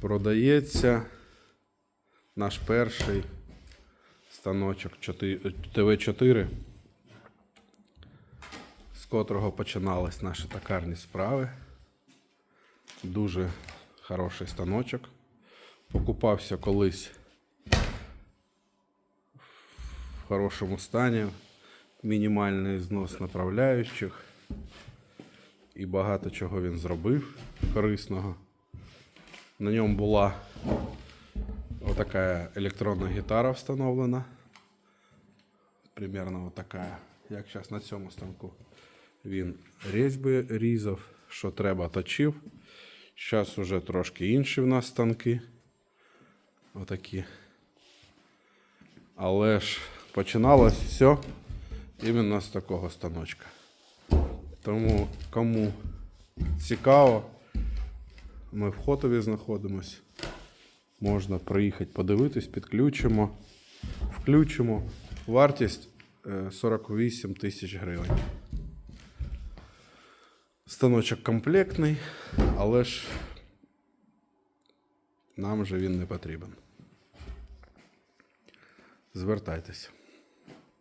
Продається наш перший станочок ТВ4, з котрого починались наші токарні справи. Дуже хороший станочок. Покупався колись в хорошому стані. Мінімальний знос направляючих. І багато чого він зробив корисного. На ньому була отака електронна гітара встановлена. Примерно отака, як зараз на цьому станку. Він різьби різав, що треба точив. Зараз уже трошки інші в нас станки. Отакі. Але ж починалось все іменно з такого станочка. Тому кому цікаво, ми в Хотові знаходимось. Можна приїхати подивитись, підключимо, включимо. Вартість е, 48 тисяч гривень. Станочок комплектний, але ж нам же він не потрібен. Звертайтеся.